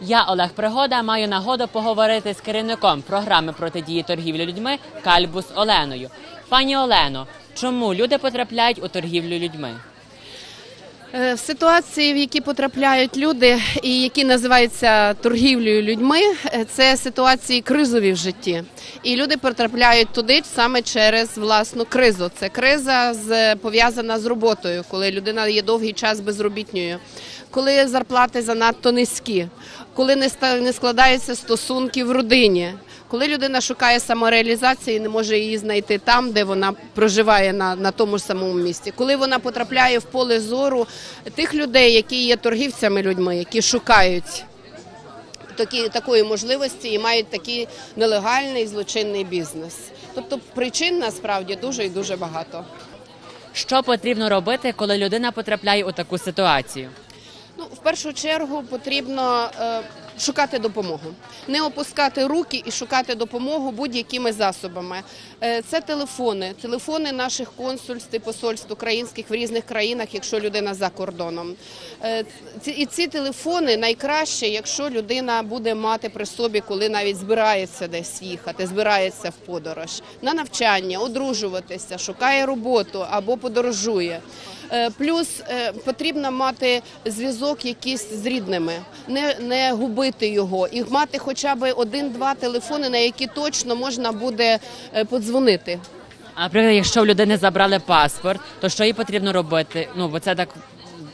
Я, Олег Пригода, маю нагоду поговорити з керівником програми протидії торгівлі людьми Кальбус Оленою. Пані Олено, чому люди потрапляють у торгівлю людьми? Е, В ситуації, в які потрапляють люди, і які називаються торгівлею людьми, е, це ситуації кризові в житті. І люди потрапляють туди саме через власну кризу. Це криза пов'язана з роботою, коли людина є довгий час безробітньою, коли зарплати занадто низькі, коли не складаються стосунки в родині. Коли людина шукає самореалізації, не може її знайти там, де вона проживає на, на тому ж самому місці. Коли вона потрапляє в поле зору тих людей, які є торгівцями людьми, які шукають такі, такої можливості і мають такий нелегальний злочинний бізнес. Тобто причин насправді дуже і дуже багато. Що потрібно робити, коли людина потрапляє у таку ситуацію? Першу чергу потрібно е, шукати допомогу, не опускати руки і шукати допомогу будь-якими засобами. Е, це телефони, телефони наших консульств і посольств українських в різних країнах, якщо людина за кордоном. Е, і ці телефони найкраще, якщо людина буде мати при собі, коли навіть збирається десь їхати, збирається в подорож на навчання, одружуватися, шукає роботу або подорожує. Е, Плюс е, потрібно мати зв'язок якийсь з рідними, не, не губити його і мати хоча б один-два телефони, на які точно можна буде е, подзвонити. А наприклад, якщо в людини забрали паспорт, то що їй потрібно робити? Ну, бо це так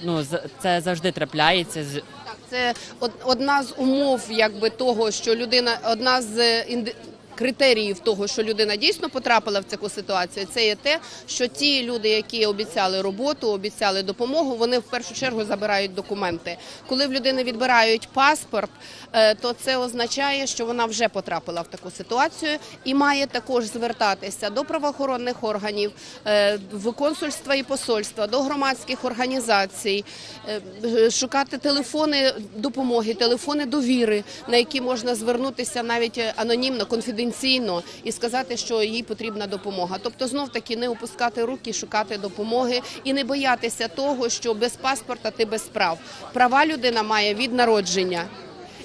ну, це завжди трапляється. Так, це од- одна з умов, якби того, що людина, одна з інди- критеріїв того, що людина дійсно потрапила в таку ситуацію, це є те, що ті люди, які обіцяли роботу, обіцяли допомогу, вони в першу чергу забирають документи. Коли в людини відбирають паспорт, е, то це означає, що вона вже потрапила в таку ситуацію і має також звертатися до правоохоронних органів, е, в консульства і посольства, до громадських організацій, е, шукати телефони допомоги, телефони довіри, на які можна звернутися навіть анонімно, конфіденційно і сказати, що їй потрібна допомога. Тобто, знов таки не опускати руки, шукати допомоги і не боятися того, що без паспорта ти без прав. Права людина має від народження.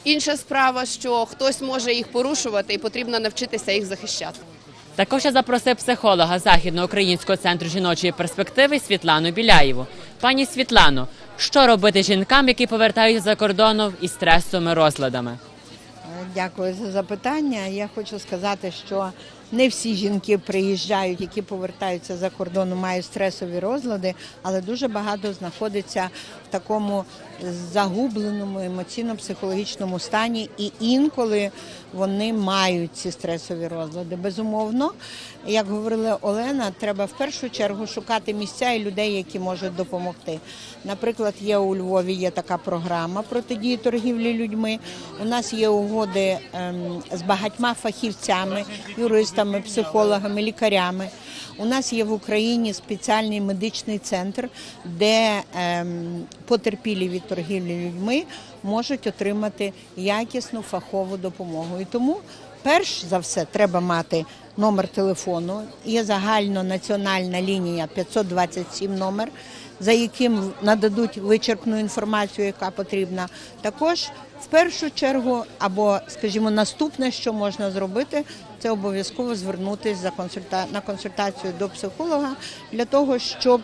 Інша справа, що хтось може їх порушувати, і потрібно навчитися їх захищати. Також я запросив психолога Західноукраїнського центру жіночої перспективи Світлану Біляєву. Пані Світлано, що робити жінкам, які повертаються за кордону із стресовими розладами? Дякую за запитання. Я хочу сказати, що не всі жінки приїжджають, які повертаються за кордону, мають стресові розлади, але дуже багато знаходиться в такому загубленому емоційно-психологічному стані, і інколи вони мають ці стресові розлади. Безумовно, як говорила Олена, треба в першу чергу шукати місця і людей, які можуть допомогти. Наприклад, є у Львові є така програма протидії торгівлі людьми. У нас є угоди ем, з багатьма фахівцями, юристами, психологами, лікарями. У нас є в Україні спеціальний медичний центр, де ем, потерпілі від торгівлі людьми можуть отримати якісну фахову допомогу. І тому, перш за все, треба мати номер телефону. Є загальнонаціональна лінія 527 номер, за яким нададуть вичерпну інформацію, яка потрібна. Також в першу чергу, або, скажімо, наступне, що можна зробити, це обов'язково звернутися на консультацію до психолога для того, щоб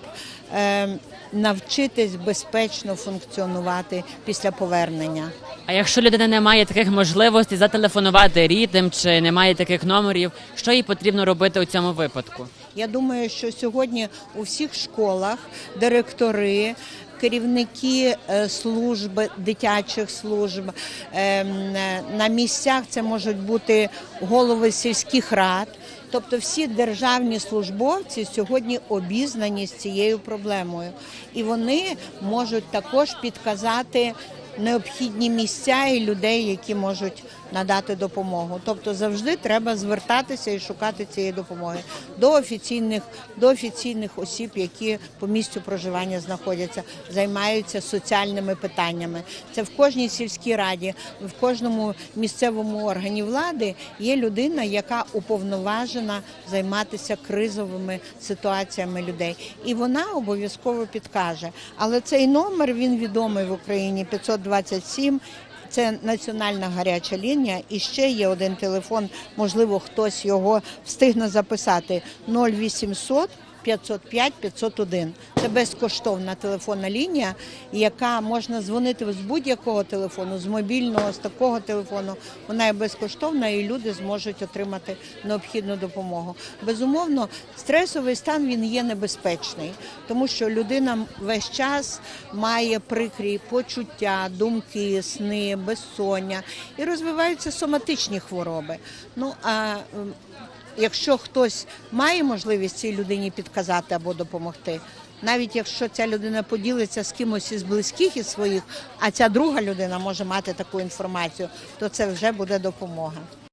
е, навчитись безпечно функціонувати після повернення. А якщо людина не має таких можливостей зателефонувати рідним чи не має таких номерів, що їй потрібно робити у цьому випадку? Я думаю, що сьогодні у всіх школах директори, керівники е, служб, дитячих служб ем, е, на місцях це можуть бути голови сільських рад. Тобто всі державні службовці сьогодні обізнані з цією проблемою, і вони можуть також підказати необхідні місця і людей, які можуть надати допомогу. Тобто завжди треба звертатися і шукати цієї допомоги до офіційних, до офіційних осіб, які по місцю проживання знаходяться, займаються соціальними питаннями. Це в кожній сільській раді, в кожному місцевому органі влади є людина, яка уповноважена займатися кризовими ситуаціями людей, і вона обов'язково підкаже. Але цей номер він відомий в Україні 527. Це національна гаряча лінія. І ще є один телефон, можливо, хтось його встигне записати 0800 505 501. Це безкоштовна телефонна лінія, яка можна дзвонити з будь-якого телефону, з мобільного, з такого телефону. Вона є безкоштовна і люди зможуть отримати необхідну допомогу. Безумовно, стресовий стан він є небезпечний, тому що людина весь час має прикрі почуття, думки, сни, безсоння і розвиваються соматичні хвороби. Ну а якщо хтось має можливість цій людині підказати або допомогти, навіть якщо ця людина поділиться з кимось із близьких із своїх, а ця друга людина може мати таку інформацію, то це вже буде допомога.